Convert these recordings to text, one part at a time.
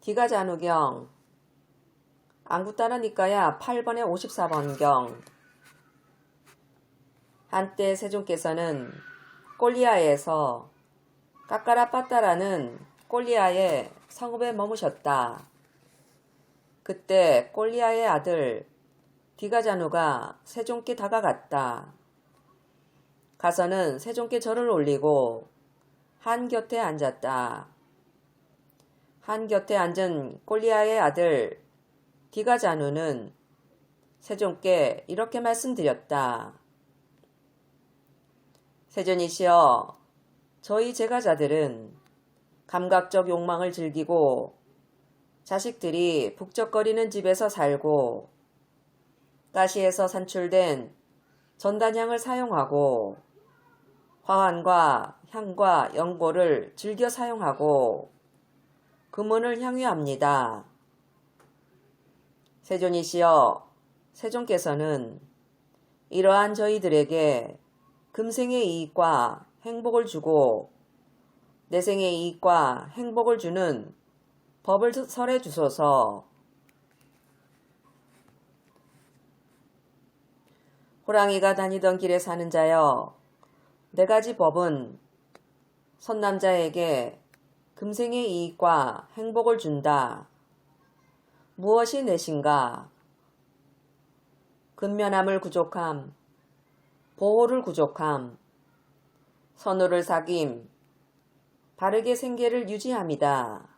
디가 잔우경 안구 따르니까야 8번에 54번경 한때 세종께서는 꼴리아에서 까까라 빠따라는 꼴리아의 성읍에 머무셨다. 그때 꼴리아의 아들 디가자누가 세종께 다가갔다. 가서는 세종께 절을 올리고 한 곁에 앉았다. 한 곁에 앉은 꼴리아의 아들 디가자누는 세종께 이렇게 말씀드렸다. 세존이시여, 저희 제가자들은 감각적 욕망을 즐기고 자식들이 북적거리는 집에서 살고 가시에서 산출된 전단향을 사용하고 화환과 향과 연고를 즐겨 사용하고 금원을 향유합니다. 세존이시여, 세종께서는 이러한 저희들에게 금생의 이익과 행복을 주고 내생의 이익과 행복을 주는 법을 설해 주소서. 호랑이가 다니던 길에 사는 자여, 네 가지 법은 선남자에게 금생의 이익과 행복을 준다. 무엇이 내신가? 근면함을 구족함, 보호를 구족함, 선우를 사귐, 바르게 생계를 유지함이다.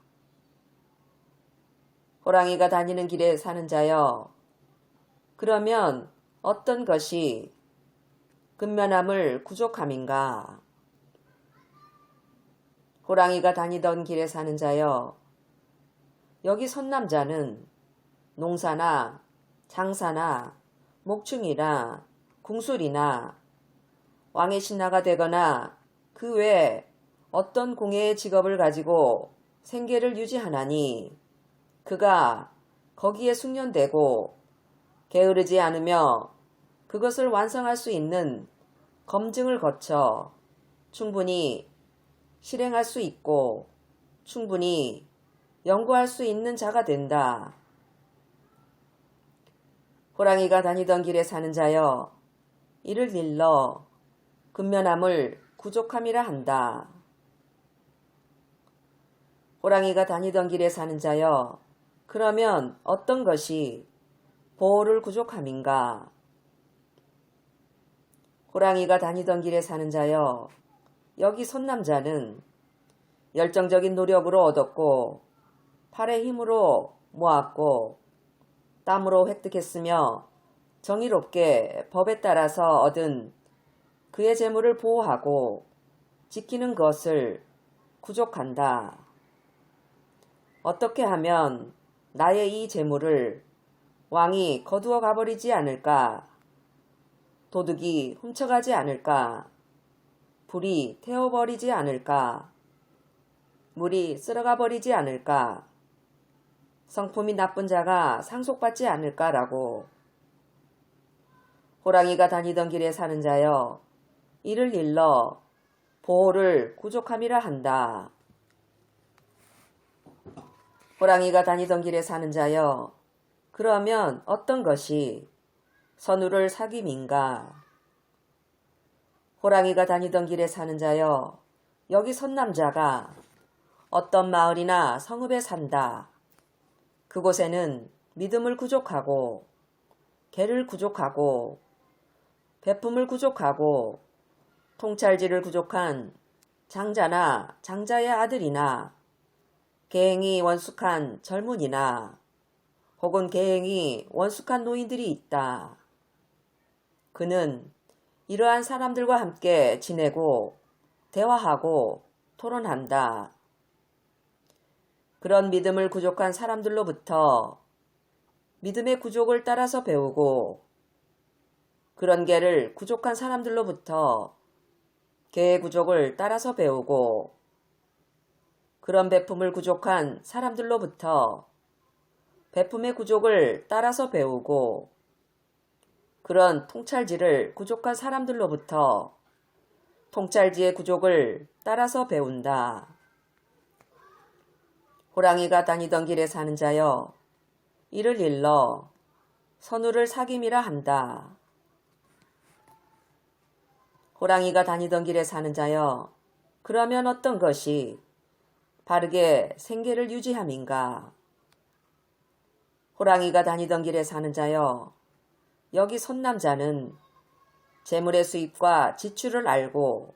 호랑이가 다니는 길에 사는 자여, 그러면 어떤 것이 근면함을 구족함인가? 호랑이가 다니던 길에 사는 자여, 여기 선남자는 농사나 장사나 목충이나 궁술이나 왕의 신하가 되거나 그 외 어떤 공예의 직업을 가지고 생계를 유지하나니 그가 거기에 숙련되고 게으르지 않으며 그것을 완성할 수 있는 검증을 거쳐 충분히 실행할 수 있고 충분히 연구할 수 있는 자가 된다. 호랑이가 다니던 길에 사는 자여, 이를 일러 근면함을 구족함이라 한다. 호랑이가 다니던 길에 사는 자여, 그러면 어떤 것이 보호를 구족함인가? 호랑이가 다니던 길에 사는 자여, 여기 손남자는 열정적인 노력으로 얻었고, 팔의 힘으로 모았고, 땀으로 획득했으며, 정의롭게 법에 따라서 얻은 그의 재물을 보호하고 지키는 것을 구족한다. 어떻게 하면 나의 이 재물을 왕이 거두어 가버리지 않을까? 도둑이 훔쳐가지 않을까? 불이 태워버리지 않을까? 물이 쓸어가 버리지 않을까? 성품이 나쁜 자가 상속받지 않을까라고. 호랑이가 다니던 길에 사는 자여, 이를 일러 보호를 구족함이라 한다. 호랑이가 다니던 길에 사는 자여, 그러면 어떤 것이 선우를 사귐인가? 호랑이가 다니던 길에 사는 자여, 여기 선남자가 어떤 마을이나 성읍에 산다. 그곳에는 믿음을 구족하고, 개를 구족하고, 배품을 구족하고, 통찰지를 구족한 장자나 장자의 아들이나 계행이 원숙한 젊은이나 혹은 계행이 원숙한 노인들이 있다. 그는 이러한 사람들과 함께 지내고 대화하고 토론한다. 그런 믿음을 구족한 사람들로부터 믿음의 구족을 따라서 배우고 그런 개를 구족한 사람들로부터 개의 구족을 따라서 배우고 그런 배품을 구족한 사람들로부터 배품의 구족을 따라서 배우고 그런 통찰지를 구족한 사람들로부터 통찰지의 구족을 따라서 배운다. 호랑이가 다니던 길에 사는 자여 이를 일러 선우를 사귐이라 한다. 호랑이가 다니던 길에 사는 자여 그러면 어떤 것이 바르게 생계를 유지함인가? 호랑이가 다니던 길에 사는 자여 여기 손남자는 재물의 수입과 지출을 알고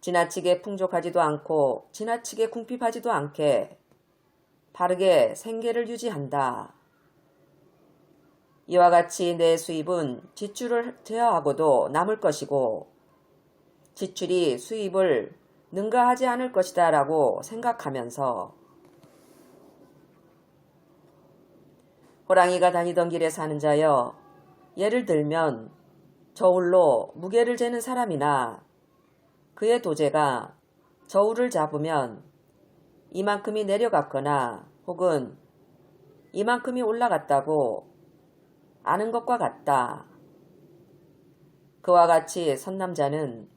지나치게 풍족하지도 않고 지나치게 궁핍하지도 않게 바르게 생계를 유지한다. 이와 같이 내 수입은 지출을 제어하고도 남을 것이고 지출이 수입을 능가하지 않을 것이다 라고 생각하면서 호랑이가 다니던 길에 사는 자여 예를 들면 저울로 무게를 재는 사람이나 그의 도제가 저울을 잡으면 이만큼이 내려갔거나 혹은 이만큼이 올라갔다고 아는 것과 같다. 그와 같이 선남자는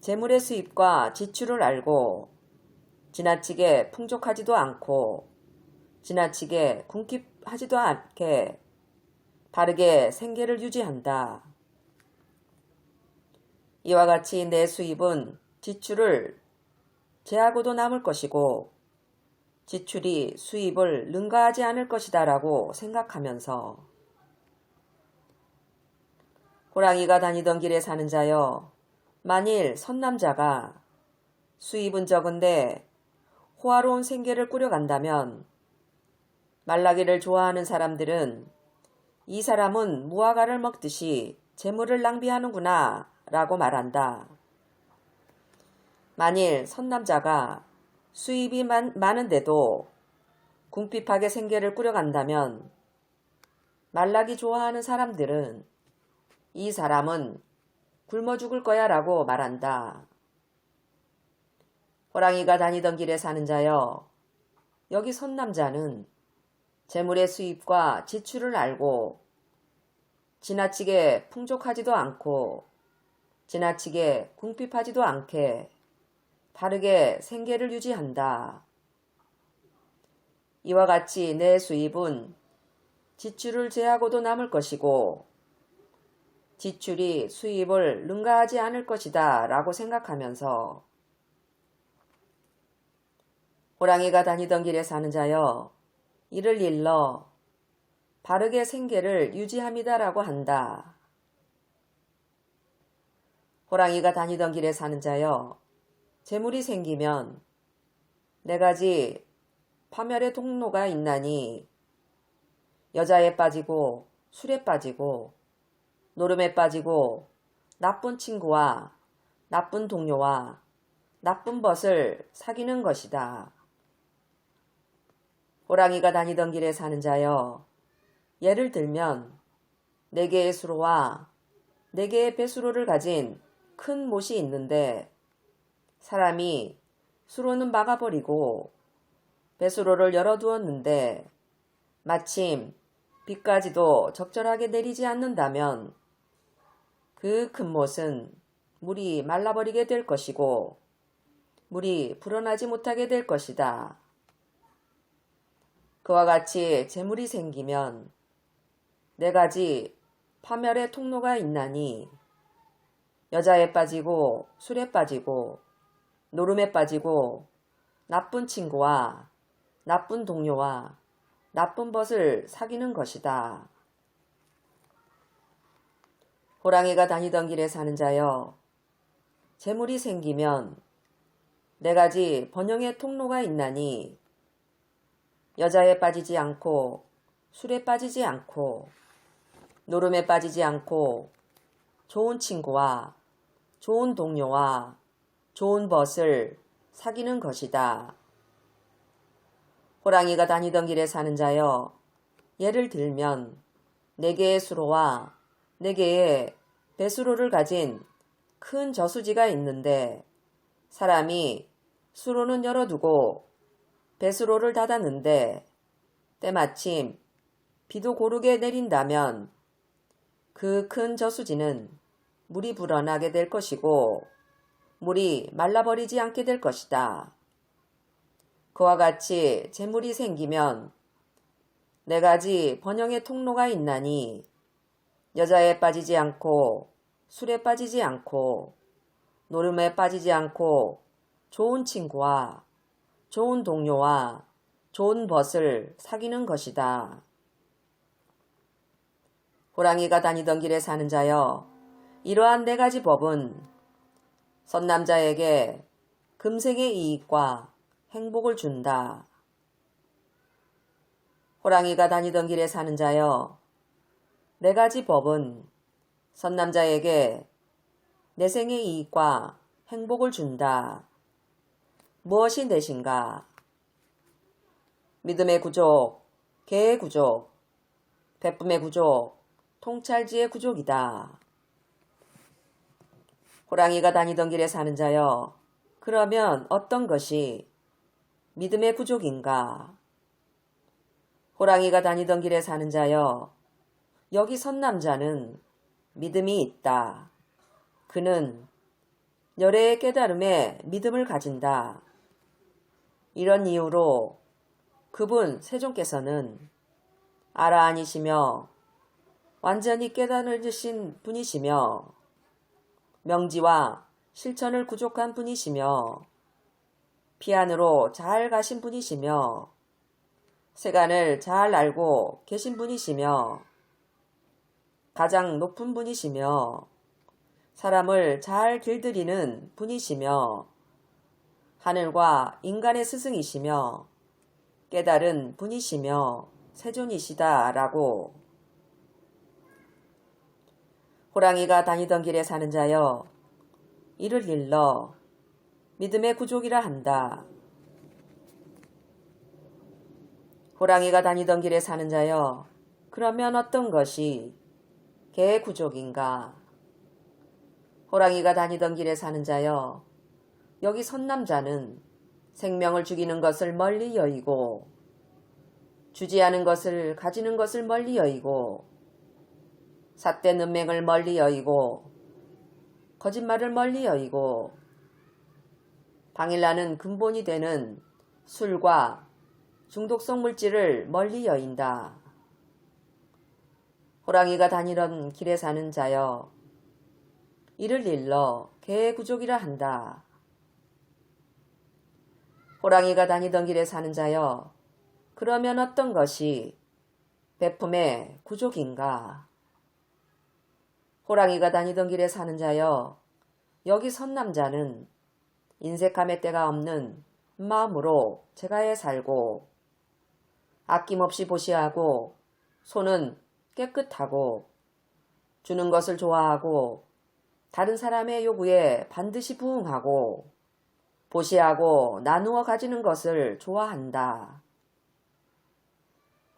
재물의 수입과 지출을 알고 지나치게 풍족하지도 않고 지나치게 궁핍하지도 않게 바르게 생계를 유지한다. 이와 같이 내 수입은 지출을 제하고도 남을 것이고 지출이 수입을 능가하지 않을 것이다 라고 생각하면서 호랑이가 다니던 길에 사는 자여 만일 선남자가 수입은 적은데 호화로운 생계를 꾸려간다면 말라기를 좋아하는 사람들은 이 사람은 무화과를 먹듯이 재물을 낭비하는구나 라고 말한다. 만일 선남자가 수입이 많, 많은데도 궁핍하게 생계를 꾸려간다면 말라기 좋아하는 사람들은 이 사람은 굶어 죽을 거야 라고 말한다. 호랑이가 다니던 길에 사는 자여, 여기 선남자는 재물의 수입과 지출을 알고 지나치게 풍족하지도 않고 지나치게 궁핍하지도 않게 바르게 생계를 유지한다. 이와 같이 내 수입은 지출을 제하고도 남을 것이고 지출이 수입을 능가하지 않을 것이다 라고 생각하면서 호랑이가 다니던 길에 사는 자여 이를 일러 바르게 생계를 유지함이다라고 한다. 호랑이가 다니던 길에 사는 자여 재물이 생기면 네 가지 파멸의 통로가 있나니 여자에 빠지고 술에 빠지고 노름에 빠지고 나쁜 친구와 나쁜 동료와 나쁜 벗을 사귀는 것이다. 호랑이가 다니던 길에 사는 자여, 예를 들면 네 개의 수로와 네 개의 배수로를 가진 큰 못이 있는데 사람이 수로는 막아버리고 배수로를 열어두었는데 마침 비까지도 적절하게 내리지 않는다면 그 큰 못은 물이 말라버리게 될 것이고 물이 불어나지 못하게 될 것이다. 그와 같이 재물이 생기면 네 가지 파멸의 통로가 있나니 여자에 빠지고 술에 빠지고 노름에 빠지고 나쁜 친구와 나쁜 동료와 나쁜 벗을 사귀는 것이다. 호랑이가 다니던 길에 사는 자여, 재물이 생기면 네 가지 번영의 통로가 있나니 여자에 빠지지 않고 술에 빠지지 않고 노름에 빠지지 않고 좋은 친구와 좋은 동료와 좋은 벗을 사귀는 것이다. 호랑이가 다니던 길에 사는 자여, 예를 들면 네 개의 수로와 네 개의 배수로를 가진 큰 저수지가 있는데 사람이 수로는 열어두고 배수로를 닫았는데 때마침 비도 고르게 내린다면 그 큰 저수지는 물이 불어나게 될 것이고 물이 말라버리지 않게 될 것이다. 그와 같이 재물이 생기면 네 가지 번영의 통로가 있나니 여자에 빠지지 않고 술에 빠지지 않고 노름에 빠지지 않고 좋은 친구와 좋은 동료와 좋은 벗을 사귀는 것이다. 호랑이가 다니던 길에 사는 자여 이러한 네 가지 법은 선남자에게 금생의 이익과 행복을 준다. 호랑이가 다니던 길에 사는 자여 네 가지 법은 선남자에게 내 생의 이익과 행복을 준다. 무엇이 넷인가? 믿음의 구족, 개의 구족, 베쁨의 구족, 통찰지의 구족이다. 호랑이가 다니던 길에 사는 자여, 그러면 어떤 것이 믿음의 구족인가? 호랑이가 다니던 길에 사는 자여, 여기 선 남자는 믿음이 있다. 그는 열애의 깨달음에 믿음을 가진다. 이런 이유로 그분 세종께서는 아라아니시며 완전히 깨달으신 분이시며 명지와 실천을 구족한 분이시며 피안으로 잘 가신 분이시며 세간을 잘 알고 계신 분이시며 가장 높은 분이시며 사람을 잘 길들이는 분이시며 하늘과 인간의 스승이시며 깨달은 분이시며 세존이시다라고 호랑이가 다니던 길에 사는 자여 이를 일러 믿음의 구족이라 한다. 호랑이가 다니던 길에 사는 자여 그러면 어떤 것이 개의 구족인가? 호랑이가 다니던 길에 사는 자여 여기 선남자는 생명을 죽이는 것을 멀리 여의고 주지 않은 것을 가지는 것을 멀리 여의고 삿된 은맹을 멀리 여의고 거짓말을 멀리 여의고 방일나는 근본이 되는 술과 중독성 물질을 멀리 여인다. 호랑이가 다니던 길에 사는 자여 이를 일러 개의 구족이라 한다. 호랑이가 다니던 길에 사는 자여 그러면 어떤 것이 베품의 구족인가? 호랑이가 다니던 길에 사는 자여 여기 선 남자는 인색함의 때가 없는 마음으로 제가에 살고 아낌없이 보시하고 손은 깨끗하고 주는 것을 좋아하고 다른 사람의 요구에 반드시 부응하고 보시하고 나누어 가지는 것을 좋아한다.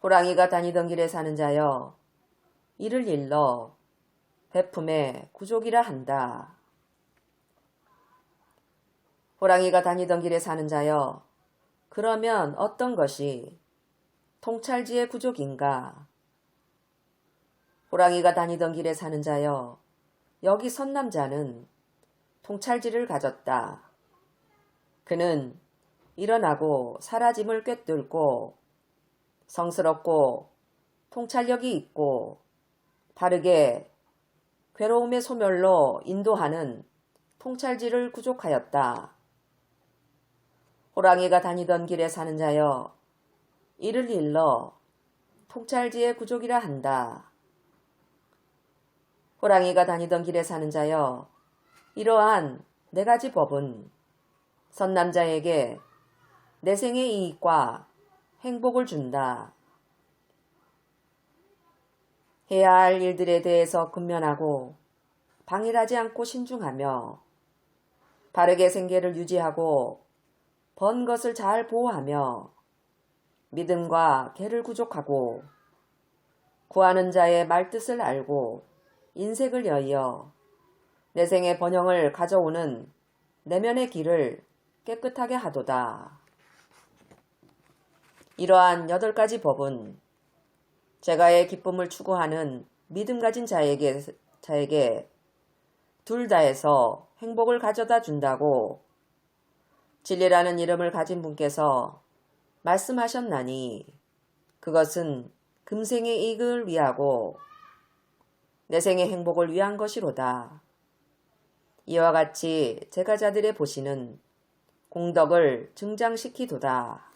호랑이가 다니던 길에 사는 자여 이를 일러 베품의 구족이라 한다. 호랑이가 다니던 길에 사는 자여 그러면 어떤 것이 통찰지의 구족인가? 호랑이가 다니던 길에 사는 자여 여기 선 남자는 통찰지를 가졌다. 그는 일어나고 사라짐을 꿰뚫고 성스럽고 통찰력이 있고 바르게 괴로움의 소멸로 인도하는 통찰지를 구족하였다. 호랑이가 다니던 길에 사는 자여 이를 일러 통찰지의 구족이라 한다. 호랑이가 다니던 길에 사는 자여 이러한 네 가지 법은 선남자에게 내 생의 이익과 행복을 준다. 해야 할 일들에 대해서 근면하고 방일하지 않고 신중하며 바르게 생계를 유지하고 번 것을 잘 보호하며 믿음과 개를 구족하고 구하는 자의 말뜻을 알고 인색을 여의어 내 생의 번영을 가져오는 내면의 길을 깨끗하게 하도다. 이러한 여덟 가지 법은 제가의 기쁨을 추구하는 믿음 가진 자에게, 자에게 둘 다에서 행복을 가져다 준다고 진리라는 이름을 가진 분께서 말씀하셨나니 그것은 금생의 이익을 위하고 내 생의 행복을 위한 것이로다. 이와 같이 제가 자들의 보시는 공덕을 증장시키도다.